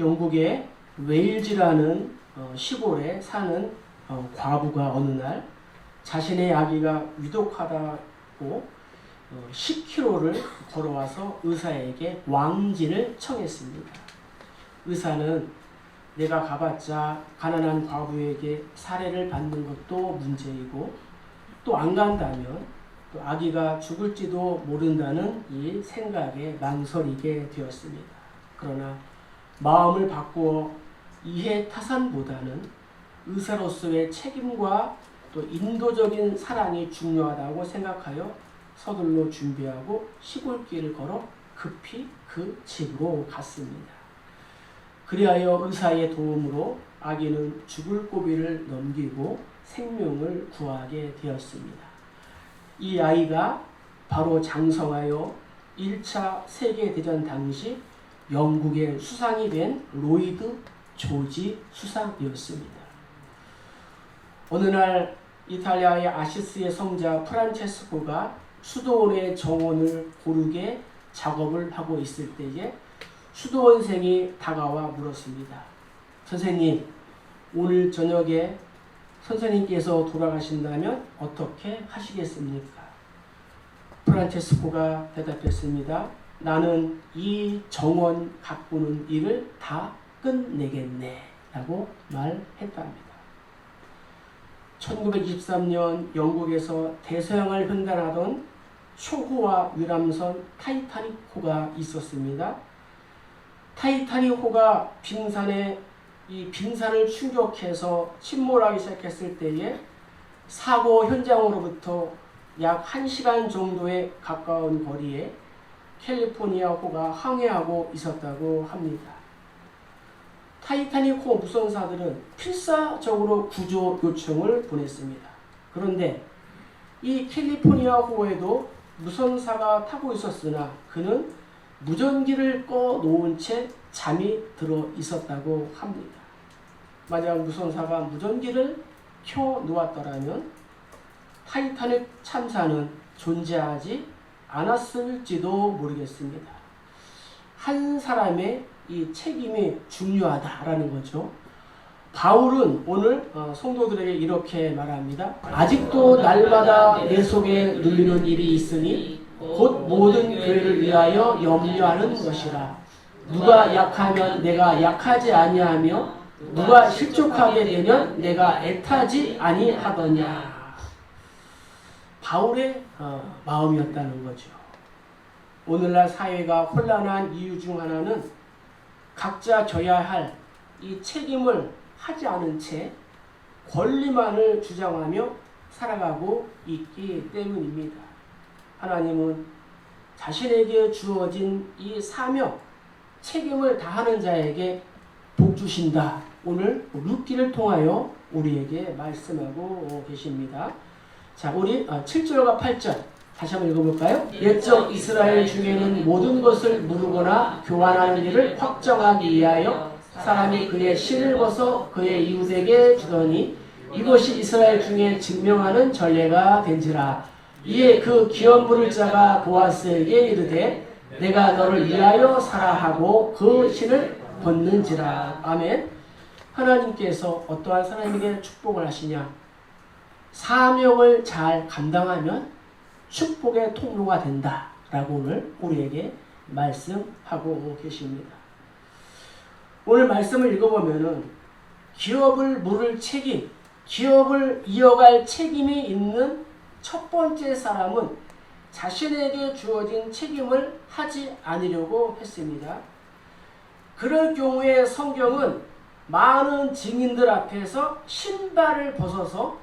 영국의 웨일즈라는 어, 시골에 사는 어, 과부가 어느 날 자신의 아기가 위독하다고 10km를 걸어와서 의사에게 왕진을 청했습니다. 의사는 내가 가봤자 가난한 과부에게 살해를 받는 것도 문제이고 또 안 간다면 또 아기가 죽을지도 모른다는 이 생각에 망설이게 되었습니다. 그러나 마음을 바꾸어 이해 타산보다는 의사로서의 책임과 또 인도적인 사랑이 중요하다고 생각하여 서둘러 준비하고 시골길을 걸어 급히 그 집으로 갔습니다. 그리하여 의사의 도움으로 아기는 죽을 고비를 넘기고 생명을 구하게 되었습니다. 이 아이가 바로 장성하여 1차 세계대전 당시 영국의 수상이 된 로이드 조지 수상이었습니다. 어느 날 이탈리아의 아시스의 성자 프란체스코가 수도원의 정원을 고르게 작업을 하고 있을 때에 수도원생이 다가와 물었습니다. 선생님, 오늘 저녁에 선생님께서 돌아가신다면 어떻게 하시겠습니까? 프란체스코가 대답했습니다. 나는 이 정원 가꾸는 일을 다 끝내겠네. 라고 말했답니다. 1923년 영국에서 대서양을 횡단하던 초호와 유람선 타이타닉호가 있었습니다. 타이타닉호가 빙산에 이 빙산을 충격해서 침몰하기 시작했을 때에 사고 현장으로부터 약 1시간 정도에 가까운 거리에 캘리포니아호가 항해하고 있었다고 합니다. 타이타닉호 무선사들은 필사적으로 구조 요청을 보냈습니다. 그런데 이 캘리포니아호에도 무선사가 타고 있었으나 그는 무전기를 꺼 놓은 채 잠이 들어 있었다고 합니다. 만약 무선사가 무전기를 켜 놓았더라면 타이타닉 참사는 존재하지 않았을지도 모르겠습니다. 한 사람의 이 책임이 중요하다라는 거죠. 바울은 오늘 어, 성도들에게 이렇게 말합니다. 아직도 날마다 내 속에 눌리는 일이 있으니 곧 모든 교회를 위하여 염려하는 것이라. 누가 약하면 내가 약하지 아니하며 누가 실족하게 되면 내가 애타지 아니하더냐. 바울의 어, 마음이었다는 거죠. 오늘날 사회가 혼란한 이유 중 하나는 각자 져야 할 이 책임을 하지 않은 채 권리만을 주장하며 살아가고 있기 때문입니다. 하나님은 자신에게 주어진 이 사명, 책임을 다하는 자에게 복 주신다. 오늘 룻기를 통하여 우리에게 말씀하고 계십니다. 자, 우리 7절과 8절 다시 한번 읽어볼까요? 옛적 이스라엘 중에는 모든 것을 물으거나 교환하는 일을 확정하기 위하여 사람이 그의 신을 벗어 그의 이웃에게 주더니 이것이 이스라엘 중에 증명하는 전례가 된지라. 이에 그 기업 부를 자가 보아스에게 이르되 내가 너를 위하여 살아 하고 그 신을 벗는지라. 아멘. 하나님께서 어떠한 사람에게 축복을 하시냐 사명을 잘 감당하면 축복의 통로가 된다라고 오늘 우리에게 말씀하고 계십니다. 오늘 말씀을 읽어보면은 기업을 물을 책임, 기업을 이어갈 책임이 있는 첫 번째 사람은 자신에게 주어진 책임을 하지 않으려고 했습니다. 그럴 경우에 성경은 많은 증인들 앞에서 신발을 벗어서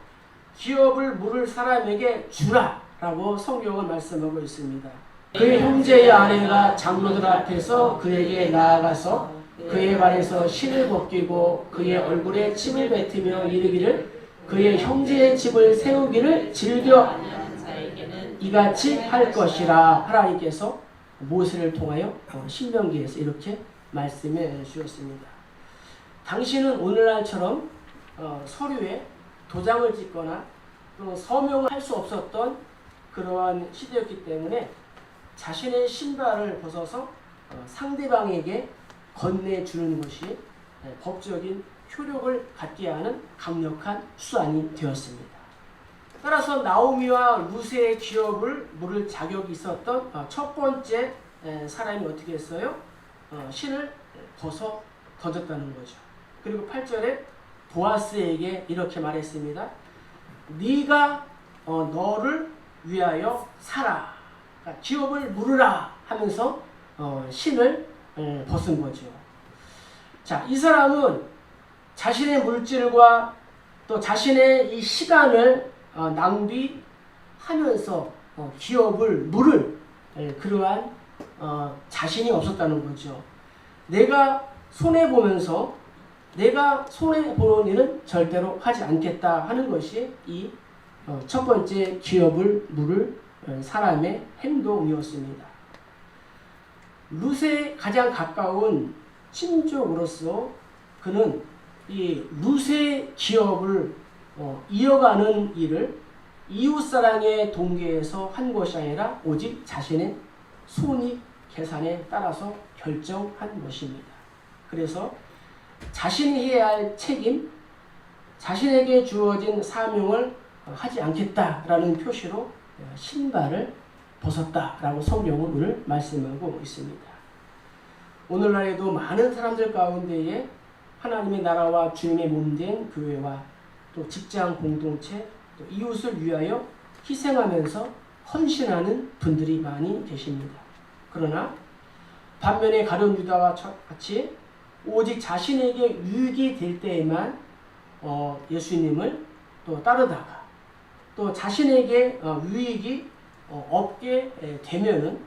기업을 물을 사람에게 주라 라고 성경은 말씀하고 있습니다. 그의 형제의 아내가 장로들 앞에서 그에게 나아가서 그의 발에서 신을 벗기고 그의 얼굴에 침을 뱉으며 이르기를 그의 형제의 집을 세우기를 즐겨 이같이 할 것이라 하나님께서 모세를 통하여 어, 신명기에서 이렇게 말씀해 주셨습니다. 당신은 오늘날처럼 어, 서류에 도장을 찍거나 또 서명을 할 수 없었던 그러한 시대였기 때문에 자신의 신발을 벗어서 어, 상대방에게 건네주는 것이 예, 법적인 효력을 갖게 하는 강력한 수단이 되었습니다. 따라서 나오미와 루세의 기업을 물을 자격이 있었던 어, 첫 번째 에, 사람이 어떻게 했어요? 어, 신을 벗어 던졌다는 거죠. 그리고 8절에 보아스에게 이렇게 말했습니다. 네가 어, 너를 위하여 살아. 그러니까 기업을 물으라 하면서 어, 신을 에, 벗은 거죠. 자, 이 사람은 자신의 물질과 또 자신의 이 시간을 어, 낭비하면서 어, 기업을 물을 예, 그러한 어, 자신이 없었다는 거죠. 내가 손해 보면서 내가 손해 보는 일은 절대로 하지 않겠다 하는 것이 이 첫 번째 기업을 물을 어, 사람의 행동이었습니다. 룻에 가장 가까운 친족으로서 그는 이 룻의 기업을 어, 이어가는 일을 이웃사랑의 동기에서 한 것이 아니라 오직 자신의 손익 계산에 따라서 결정한 것입니다. 그래서 자신이 해야 할 책임, 자신에게 주어진 사명을 하지 않겠다라는 표시로 신발을 벗었다라고 성경은 오늘 말씀하고 있습니다. 오늘날에도 많은 사람들 가운데에 하나님의 나라와 주님의 몸된 교회와 또 직장 공동체, 또 이웃을 위하여 희생하면서 헌신하는 분들이 많이 계십니다. 그러나 반면에 가룟 유다와 같이 오직 자신에게 유익이 될 때에만 어, 예수님을 또 따르다가 또 자신에게 어, 유익이 어, 없게 되면은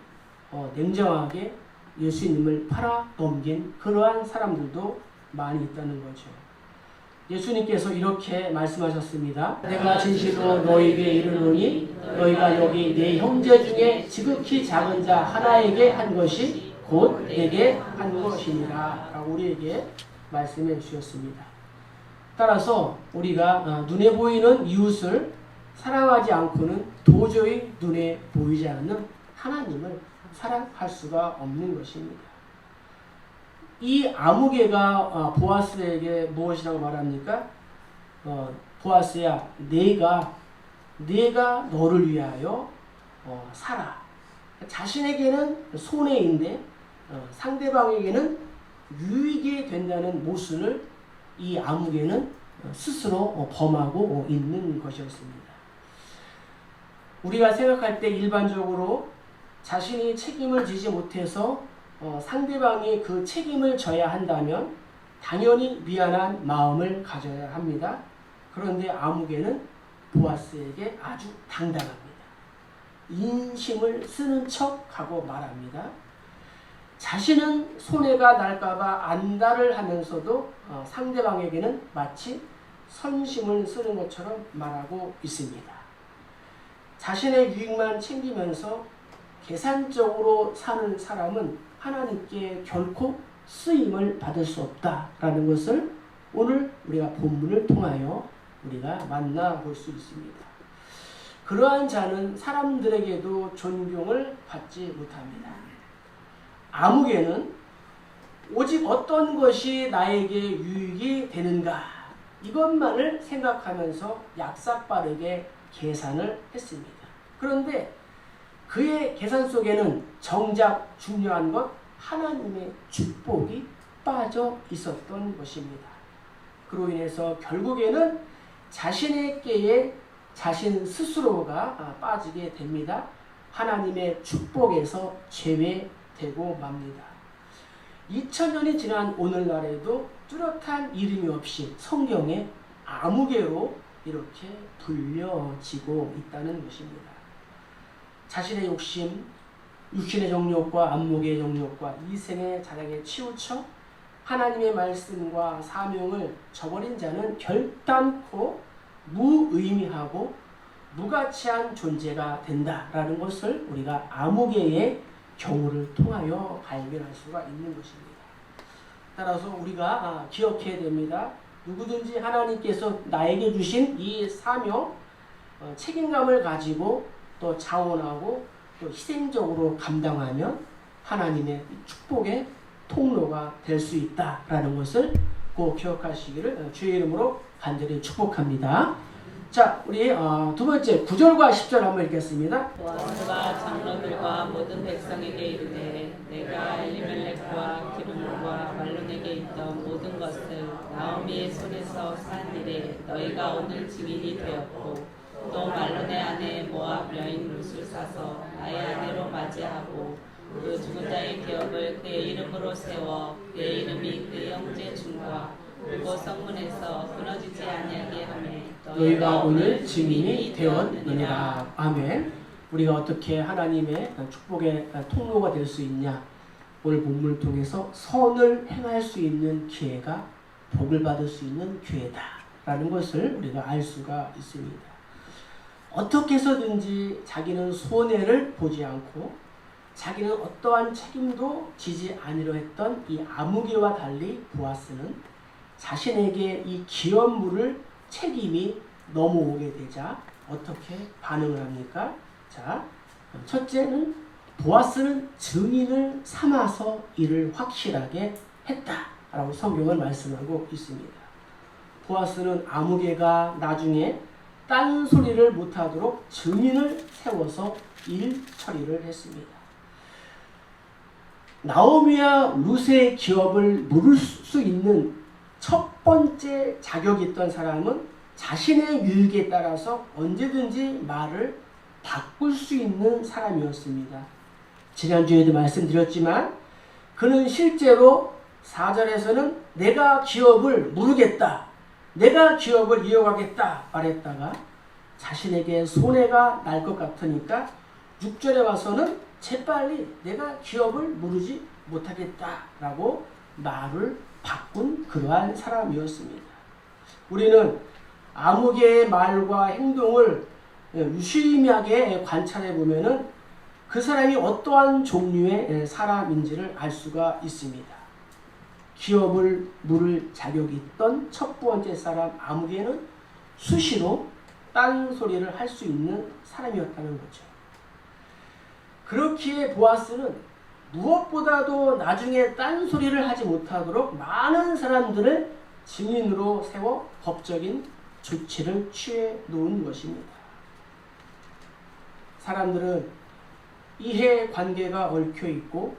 어, 냉정하게 예수님을 팔아 넘긴 그러한 사람들도 많이 있다는 거죠. 예수님께서 이렇게 말씀하셨습니다. 내가 진실로 너에게 이르노니 너희가 여기 내 형제 중에 지극히 작은 자 하나에게 한 것이 곧 내게 한 것이니라 우리에게 말씀해 주셨습니다. 따라서 우리가 어, 눈에 보이는 이웃을 사랑하지 않고는 도저히 눈에 보이지 않는 하나님을 사랑할 수가 없는 것입니다. 이 아무개가 어, 보아스에게 무엇이라고 말합니까? 어, 보아스야, 내가 내가 너를 위하여 어, 살아. 자신에게는 손해인데 어, 상대방에게는 유익이 된다는 모순을 이 어, 스스로 어, 범하고 있는 것이었습니다. 우리가 생각할 때 일반적으로 자신이 책임을 지지 못해서 어, 상대방이 그 책임을 져야 한다면 당연히 미안한 마음을 가져야 합니다. 그런데 아무개는 보아스에게 아주 당당합니다. 인심을 쓰는 척 하고 말합니다. 자신은 손해가 날까봐 안달을 하면서도 어, 상대방에게는 마치 선심을 쓰는 것처럼 말하고 있습니다. 자신의 유익만 챙기면서 계산적으로 사는 사람은 하나님께 결코 쓰임을 받을 수 없다라는 것을 오늘 우리가 본문을 통하여 우리가 만나볼 수 있습니다. 그러한 자는 사람들에게도 존경을 받지 못합니다. 아무개는 오직 어떤 것이 나에게 유익이 되는가 이것만을 생각하면서 약삭빠르게 계산을 했습니다. 그런데 그의 계산 속에는 정작 중요한 것 하나님의 축복이 빠져 있었던 것입니다. 그로 인해서 결국에는 자신에게 자신 스스로가 아, 빠지게 됩니다. 하나님의 축복에서 제외 되고 맙니다. 2000년이 지난 오늘날에도 뚜렷한 이름이 없이 성경에 아무개로 이렇게 불려지고 있다는 것입니다. 자신의 욕심, 육신의 정욕과 안목의 정욕과 이생의 자랑에 치우쳐 하나님의 말씀과 사명을 저버린 자는 결단코 무의미하고 무가치한 존재가 된다라는 것을 우리가 아무개의 경우를 통하여 발견할 수가 있는 것입니다. 따라서 우리가 아, 기억해야 됩니다. 누구든지 하나님께서 나에게 주신 이 사명, 어, 책임감을 가지고 또 자원하고 또 희생적으로 감당하면 하나님의 축복에 통로가 될 수 있다라는 것을 꼭 기억하시기를 어, 주의 이름으로 간절히 축복합니다. 자, 우리 어, 두 번째 9절과 10절 한번 읽겠습니다. 보아스가 장로들과 모든 백성에게 이르되 내가 엘리멜렉과 기름과 말론에게 있던 모든 것을 나오미의 손에서 산 일에 너희가 오늘 증인이 되었고 또 말론의 아내 모압 여인 룻을 사서 나의 아내로 맞이하고 그 죽은 자의 기업을 그의 이름으로 세워 그의 이름이 그 형제 중과 그곳 성문에서 끊어지지 아니하게 하매 너희가 오늘 증인이 되었느니라. 아멘. 우리가 어떻게 하나님의 축복의 통로가 될 수 있냐? 오늘 본문을 통해서 선을 행할 수 있는 기회가 복을 받을 수 있는 기회다 라는 것을 우리가 알 수가 있습니다. 어떻게 해서든지 자기는 손해를 보지 않고 자기는 어떠한 책임도 지지 아니려 했던 이 아무개와 달리 보아스는 자신에게 이 기업물을 책임이 넘어오게 되자 어떻게 반응을 합니까? 자, 첫째는 보아스는 증인을 삼아서 이를 확실하게 했다라고 성경은 말씀하고 있습니다. 보아스는 아무개가 나중에 딴 소리를 못하도록 증인을 세워서 일 처리를 했습니다. 나오미와 룻의 기업을 물을 수 있는 첫 번째 자격이 있던 사람은 자신의 유익에 따라서 언제든지 말을 바꿀 수 있는 사람이었습니다. 지난주에도 말씀드렸지만 그는 실제로 4절에서는 내가 기업을 물으겠다. 내가 기업을 이어가겠다 말했다가 자신에게 손해가 날 것 같으니까 6절에 와서는 재빨리 내가 기업을 물으지 못하겠다라고 말을 바꾼 그러한 사람이었습니다. 우리는 아무개의 말과 행동을 유심하게 관찰해 보면은 그 사람이 어떠한 종류의 사람인지를 알 수가 있습니다. 기업을 물을 자격이 있던 첫 번째 사람 아무개는 수시로 딴 소리를 할 수 있는 사람이었다는 거죠. 그렇기에 보아스는 무엇보다도 나중에 딴 소리를 하지 못하도록 많은 사람들을 증인으로 세워 법적인 조치를 취해 놓은 것입니다. 사람들은 이해 관계가 얽혀 있고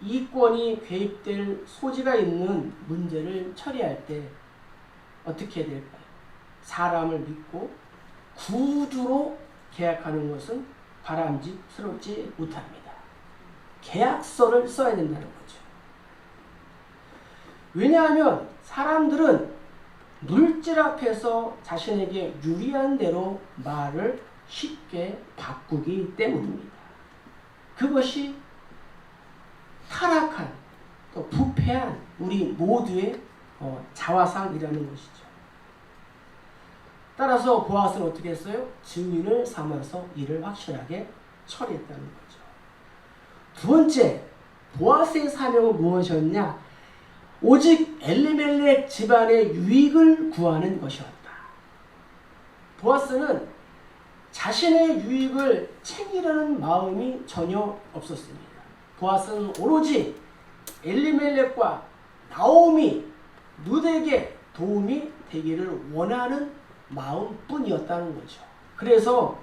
이권이 개입될 소지가 있는 문제를 처리할 때 어떻게 될까요? 사람을 믿고 구두로 계약하는 것은 바람직스럽지 못합니다. 계약서를 써야 된다는 거죠. 왜냐하면 사람들은 물질 앞에서 자신에게 유리한 대로 말을 쉽게 바꾸기 때문입니다. 그것이 타락한 또 부패한 우리 모두의 어, 자화상이라는 것이죠. 따라서 보아스는 어떻게 했어요? 증인을 삼아서 이를 확실하게 처리했다는 거죠. 두 번째, 보아스의 사명은 무엇이었냐? 오직 엘리멜렉 집안의 유익을 구하는 것이었다. 보아스는 자신의 유익을 챙기려는 마음이 전혀 없었습니다. 보아스는 오로지 엘리멜렉과 나오미, 누덱에 도움이 되기를 원하는 마음뿐이었다는 거죠. 그래서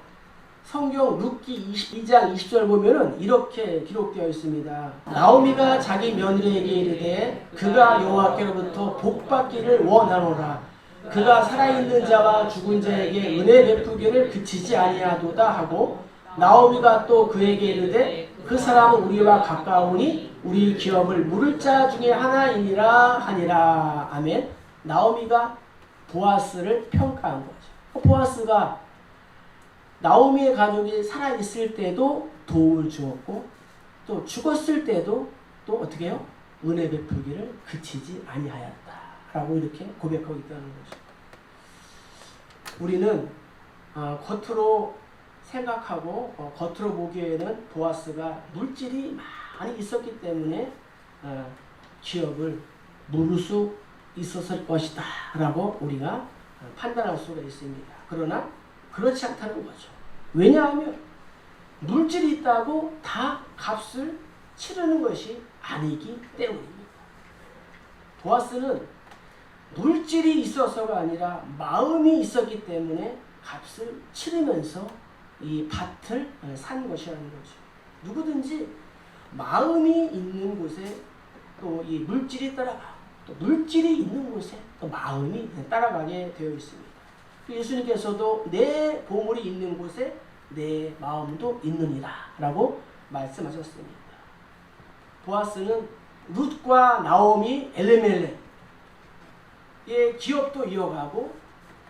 성경 룻기 22장 20절 보면은 이렇게 기록되어 있습니다. 나오미가 자기 며느리에게 이르되 그가 여호와께로부터 복 받기를 원하노라. 그가 살아있는 자와 죽은 자에게 은혜 베푸기를 그치지 아니하도다 하고 나오미가 또 그에게 이르되 그 사람은 우리와 가까우니 우리 기업을 물을 자 중에 하나이니라 하니라. 아멘. 나오미가 보아스를 평가한 거죠. 보아스가 나오미의 가족이 살아있을 때도 도움을 주었고 또 죽었을 때도 또 어떻게 해요? 은혜 베풀기를 그치지 아니하였다 라고 이렇게 고백하고 있다는 거죠. 우리는 어, 겉으로 생각하고 어, 겉으로 보기에는 보아스가 물질이 많이 있었기 때문에 어, 기업을 물을 수 있었을 것이다 라고 우리가 판단할 수가 있습니다. 그러나 그렇지 않다는 거죠. 왜냐하면 물질이 있다고 다 값을 치르는 것이 아니기 때문입니다. 보아스는 물질이 있어서가 아니라 마음이 있었기 때문에 값을 치르면서 이 밭을 산 것이라는 거죠. 누구든지 마음이 있는 곳에 또 이 물질이 따라가고 또 물질이 있는 곳에 또 마음이 따라가게 되어 있습니다. 예수님께서도 내 보물이 있는 곳에 내 마음도 있느니라 라고 말씀하셨습니다. 보아스는 룻과 나오미 엘레멜레 의 기업도 이어가고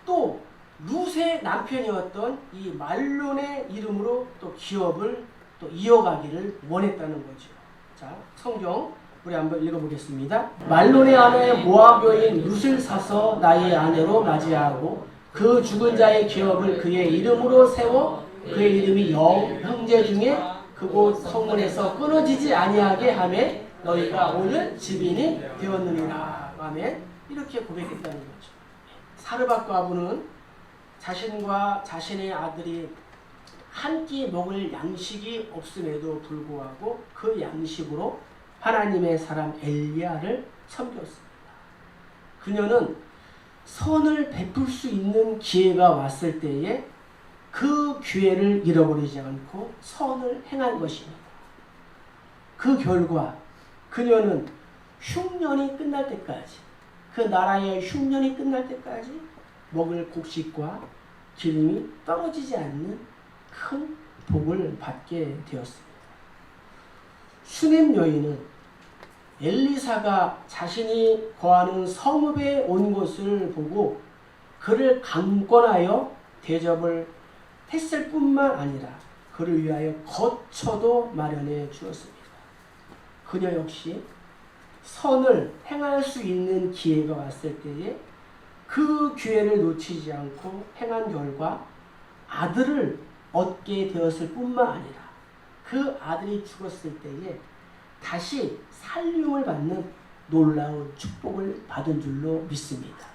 또 룻의 남편이었던 이 말론의 이름으로 또 기업을 또 이어가기를 원했다는 거죠. 자, 성경 우리 한번 읽어보겠습니다. 말론의 아내 모압 여인 룻을 사서 나의 아내로 맞이하고 그 죽은 자의 기업을 그의 이름으로 세워 그의 이름이 영 형제 중에 그곳 성문에서 끊어지지 아니하게 하매 너희가 오늘 집인이 되었느니라. 아멘. 이렇게 고백했다는 거죠. 사르밧과 아부는 자신과 자신의 아들이 한 끼 먹을 양식이 없음에도 불구하고 그 양식으로 하나님의 사람 엘리야를 섬겼습니다. 그녀는 선을 베풀 수 있는 기회가 왔을 때에 그 기회를 잃어버리지 않고 선을 행한 것입니다. 그 결과 그녀는 흉년이 끝날 때까지 그 나라의 흉년이 끝날 때까지 먹을 곡식과 기름이 떨어지지 않는 큰 복을 받게 되었습니다. 수넴 여인은 엘리사가 자신이 거하는 성읍에 온 것을 보고 그를 강권하여 대접을 했을 뿐만 아니라 그를 위하여 거처도 마련해 주었습니다. 그녀 역시 선을 행할 수 있는 기회가 왔을 때에 그 기회를 놓치지 않고 행한 결과 아들을 얻게 되었을 뿐만 아니라 그 아들이 죽었을 때에 다시 살림을 받는 놀라운 축복을 받은 줄로 믿습니다.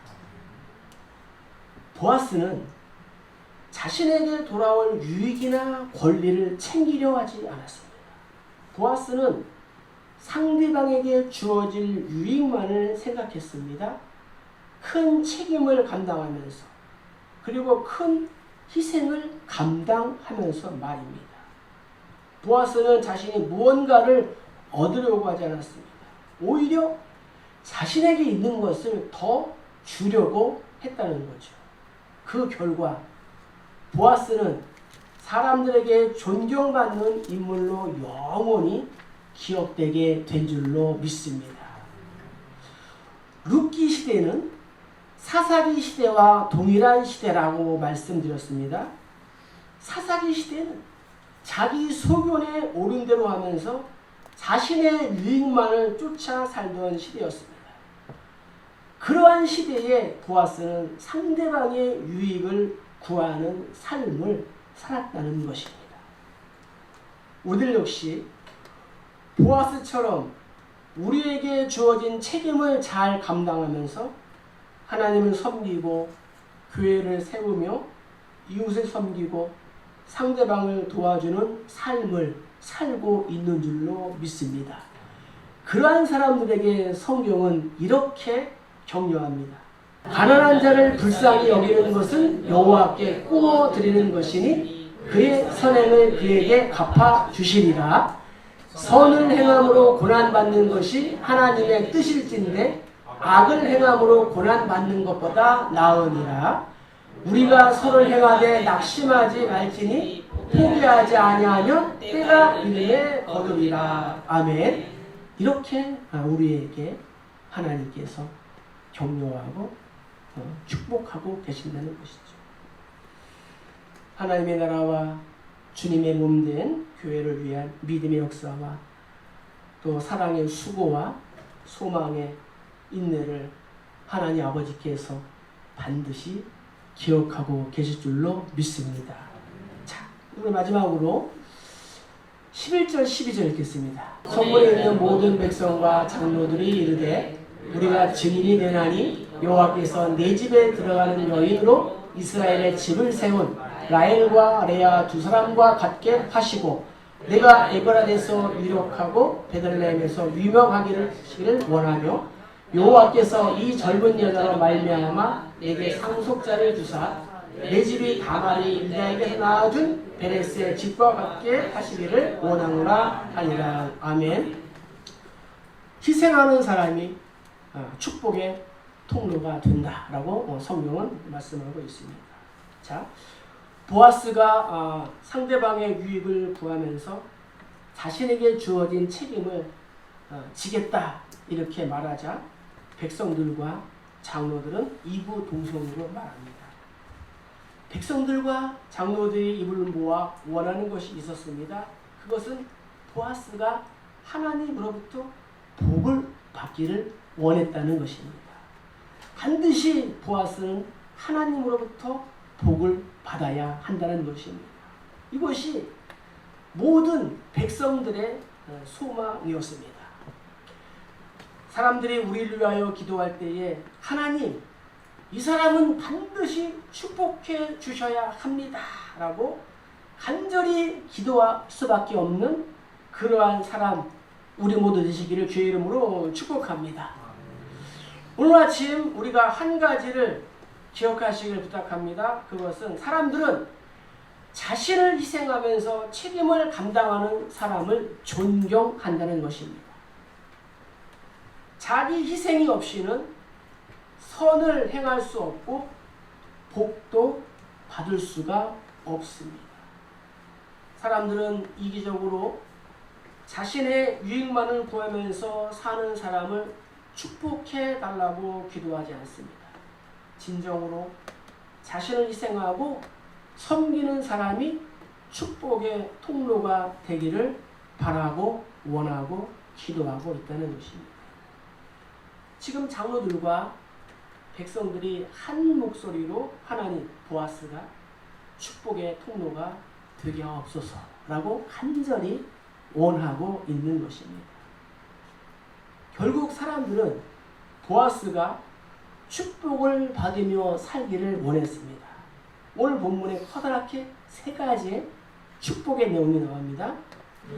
보아스는 자신에게 돌아올 유익이나 권리를 챙기려 하지 않았습니다. 보아스는 상대방에게 주어질 유익만을 생각했습니다. 큰 책임을 감당하면서 그리고 큰 희생을 감당하면서 말입니다. 보아스는 자신이 무언가를 얻으려고 하지 않았습니다. 오히려 자신에게 있는 것을 더 주려고 했다는 거죠. 그 결과 보아스는 사람들에게 존경받는 인물로 영원히 기억되게 된 줄로 믿습니다. 룻기 시대는 사사기 시대와 동일한 시대라고 말씀드렸습니다. 사사기 시대는 자기 소견에 옳은 대로 하면서 자신의 유익만을 쫓아 살던 시대였습니다. 그러한 시대에 보아스는 상대방의 유익을 구하는 삶을 살았다는 것입니다. 우리들 역시 보아스처럼 우리에게 주어진 책임을 잘 감당하면서 하나님을 섬기고 교회를 세우며 이웃을 섬기고 상대방을 도와주는 삶을 살고 있는 줄로 믿습니다. 그러한 사람들에게 성경은 이렇게 격려합니다. 가난한 자를 불쌍히 여기는 것은 여호와께 꾸어 드리는 것이니 그의 선행을 그에게 갚아 주시리라. 선을 행함으로 고난 받는 것이 하나님의 뜻일진데 악을 행함으로 고난 받는 것보다 나으니라. 우리가 선을 행하되 낙심하지 말지니 포기하지 아니하면 때가 이름에 거두리라. 아멘. 이렇게 우리에게 하나님께서 격려하고 어, 축복하고 계신다는 것이죠. 하나님의 나라와 주님의 몸된 교회를 위한 믿음의 역사와 또 사랑의 수고와 소망의 인내를 하나님 아버지께서 반드시 기억하고 계실 줄로 믿습니다. 자, 오늘 마지막으로 11절 12절 읽겠습니다. 성문에 있는 모든 백성과 장로들이 이르되 우리가 증인이 되나니 여호와께서 내 집에 들어가는 여인으로 이스라엘의 집을 세운 라헬과 레아 두 사람과 같게 하시고 내가 에브라데서 유력하고 베들레헴에서 유명하기를 원하며 여호와께서 이 젊은 여자로 말미암아 내게 상속자를 주사 내 집이 다말이 유다에게서 낳아준 베레스의 집과 같게 하시기를 원하노라 하니라 아멘 희생하는 사람이 어, 축복의 통로가 된다라고 어, 성경은 말씀하고 있습니다. 자, 보아스가 어, 상대방의 유익을 구하면서 자신에게 주어진 책임을 어, 지겠다 이렇게 말하자 백성들과 장로들은 이부 동성으로 말합니다. 백성들과 장로들이 입을 모아 원하는 것이 있었습니다. 그것은 보아스가 하나님으로부터 복을 받기를 원했다는 것입니다. 반드시 보아스는 하나님으로부터 복을 받아야 한다는 것입니다. 이것이 모든 백성들의 어, 소망이었습니다. 사람들이 우리를 위하여 기도할 때에 하나님, 이 사람은 반드시 축복해 주셔야 합니다. 라고 간절히 기도할 수밖에 없는 그러한 사람, 우리 모두 되시기를 주의 이름으로 축복합니다. 오늘 아침 우리가 한 가지를 기억하시길 부탁합니다. 그것은 사람들은 자신을 희생하면서 책임을 감당하는 사람을 존경한다는 것입니다. 자기 희생이 없이는 선을 행할 수 없고 복도 받을 수가 없습니다. 사람들은 이기적으로 자신의 유익만을 구하면서 사는 사람을 축복해 달라고 기도하지 않습니다. 진정으로 자신을 희생하고 섬기는 사람이 축복의 통로가 되기를 바라고 원하고 기도하고 있다는 것입니다. 지금 장로들과 백성들이 한 목소리로 하나님 보아스가 축복의 통로가 되게 없소서라고 간절히 원하고 있는 것입니다. 결국 사람들은 보아스가 축복을 받으며 살기를 원했습니다. 오늘 본문에 커다랗게 세 가지의 축복의 내용이 나옵니다.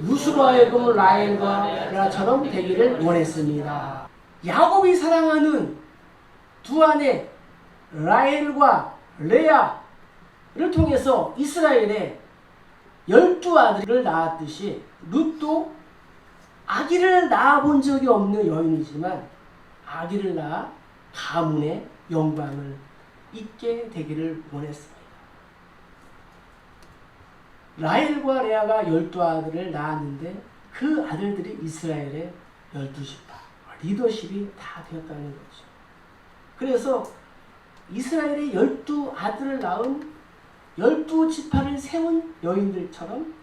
루스로 하여금 라헬과 레아처럼 되기를 원했습니다. 야곱이 사랑하는 두 아내 라헬과 레아를 통해서 이스라엘의 열두 아들을 낳았듯이 룻도 아기를 낳아본 적이 없는 여인이지만 아기를 낳아 가문의 영광을 잊게 되기를 원했습니다. 라헬과 레아가 열두 아들을 낳았는데 그 아들들이 이스라엘의 열두 지파 리더십이 다 되었다는 거죠. 그래서 이스라엘의 열두 아들을 낳은 열두 지파를 세운 여인들처럼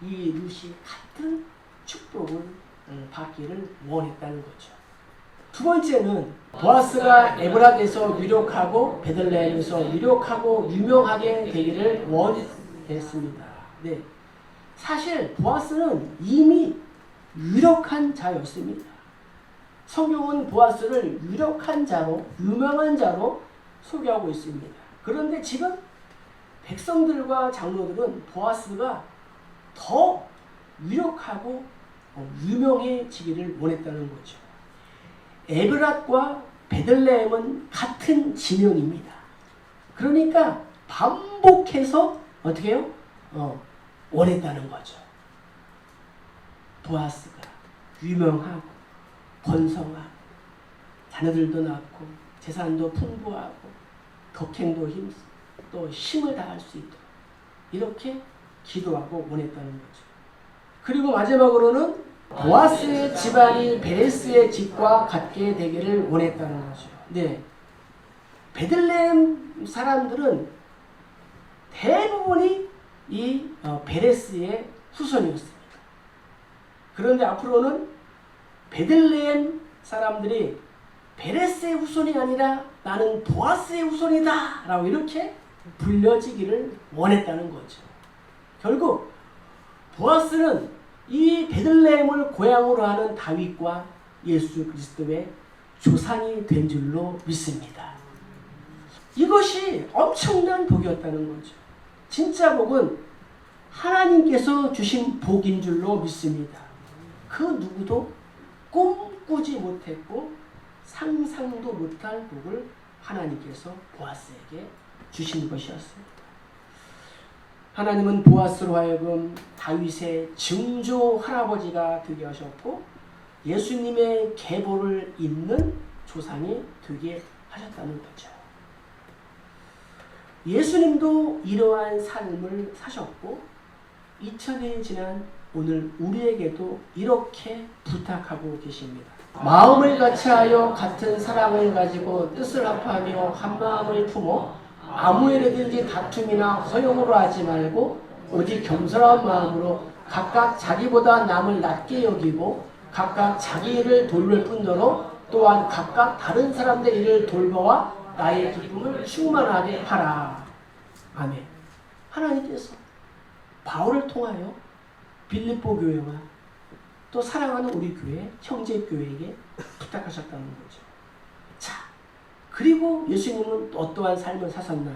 이 룻이 같은 축복을 어, 받기를 원했다는 거죠. 두 번째는 보아스가 에브라드에서 유력하고 베들레헴에서 유력하고 유명하게 되기를 원했습니다. 네, 사실 보아스는 이미 유력한 자였습니다. 성경은 보아스를 유력한 자로 유명한 자로 소개하고 있습니다. 그런데 지금 백성들과 장로들은 보아스가 더 유력하고 어, 유명해지기를 원했다는 거죠. 에브랏과 베들레헴은 같은 지명입니다. 그러니까 반복해서 어떻게 해요? 어, 원했다는 거죠. 보아스가 유명하고 번성하고 자녀들도 낳고 재산도 풍부하고 덕행도 힘, 또 힘을 다할 수 있도록 이렇게 기도하고 원했다는 거죠. 그리고 마지막으로는 보아스의 집안이 베레스의 집과 같게 되기를 원했다는 거죠. 네. 베들레헴 사람들은 대부분이 이 어, 베레스의 후손이었습니다. 그런데 앞으로는 베들레헴 사람들이 베레스의 후손이 아니라 나는 보아스의 후손이다 라고 이렇게 불려지기를 원했다는 거죠. 결국 보아스는 이 베들레헴을 고향으로 하는 다윗과 예수 그리스도의 조상이 된 줄로 믿습니다. 이것이 엄청난 복이었다는 거죠. 진짜 복은 하나님께서 주신 복인 줄로 믿습니다. 그 누구도 꿈꾸지 못했고 상상도 못할 복을 하나님께서 보아스에게 주신 것이었습니다. 하나님은 보아스로 하여금 다윗의 증조 할아버지가 되게 하셨고 예수님의 계보를 잇는 조상이 되게 하셨다는 거죠. 예수님도 이러한 삶을 사셨고 2000년이 지난 오늘 우리에게도 이렇게 부탁하고 계십니다. 마음을 같이하여 같은 사랑을 가지고 뜻을 합하며 한 마음을 품어 아무 일에든지 다툼이나 허용으로 하지 말고 오직 겸손한 마음으로 각각 자기보다 남을 낮게 여기고 각각 자기 일을 돌볼 뿐더러 또한 각각 다른 사람들 일을 돌보아 나의 기쁨을 충만하게 하라. 아멘. 하나님께서 바울을 통하여 빌립보 교회와 또 사랑하는 우리 교회, 형제 교회에게 부탁하셨다는 거죠. 자, 그리고 예수님은 또 어떠한 삶을 사셨나?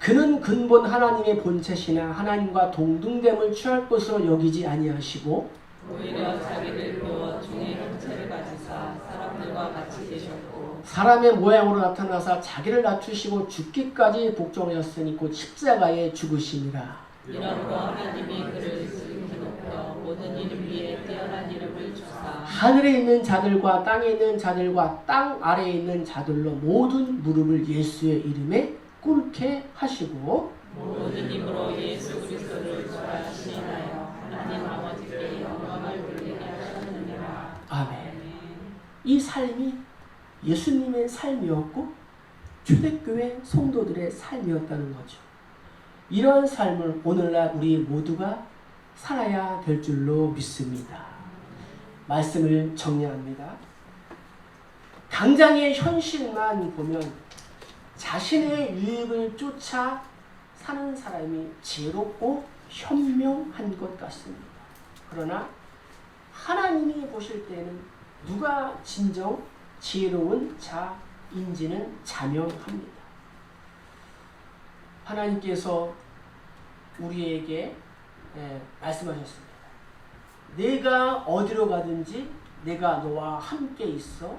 그는 근본 하나님의 본체시나 하나님과 동등됨을 취할 것으로 여기지 아니하시고 오히려 자기를 비워 중의 형체를 가지사 사람들과 같이 계셨고 사람의 모양으로 나타나사 자기를 낮추시고 죽기까지 복종하였으니 곧 십자가에 죽으심이라. 이러므로 하나님이 그를 높여 모든 이름 위에 뛰어난 이름을 주사 하늘에 있는 자들과 땅에 있는 자들과 땅 아래에 있는 자들로 모든 무릎을 예수의 이름에 꿇게 하시고 모든 입으로 예수 그리스도를 시인하여 하나님 아버지께 영광을 돌리게 하셨느니라 아멘. 이 삶이 예수님의 삶이었고 초대교회 성도들의 삶이었다는 거죠. 이러한 삶을 오늘날 우리 모두가 살아야 될 줄로 믿습니다. 말씀을 정리합니다. 당장의 현실만 보면 자신의 유익을 쫓아 사는 사람이 지혜롭고 현명한 것 같습니다. 그러나 하나님이 보실 때는 누가 진정 지혜로운 자인지는 자명합니다. 하나님께서 우리에게 예, 말씀하셨습니다. 내가 어디로 가든지 내가 너와 함께 있어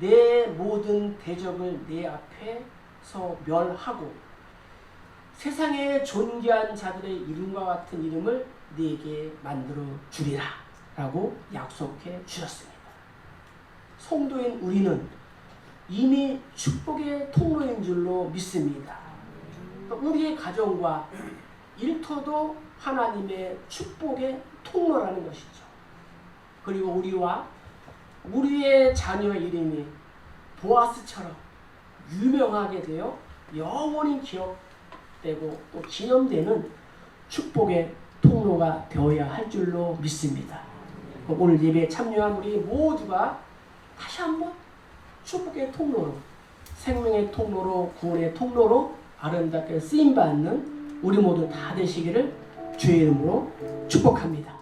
내 모든 대적을 내 앞에서 멸하고 세상에 존귀한 자들의 이름과 같은 이름을 네게 만들어 주리라 라고 약속해 주셨습니다. 성도인 우리는 이미 축복의 통로인 줄로 믿습니다. 우리의 가정과 일터도 하나님의 축복의 통로라는 것이죠. 그리고 우리와 우리의 자녀의 이름이 보아스처럼 유명하게 되어 영원히 기억되고 또 기념되는 축복의 통로가 되어야 할 줄로 믿습니다. 오늘 예배에 참여한 우리 모두가 다시 한번 축복의 통로로 생명의 통로로 구원의 통로로 아름답게 쓰임 받는 우리 모두 다 되시기를 주의 이름으로 축복합니다.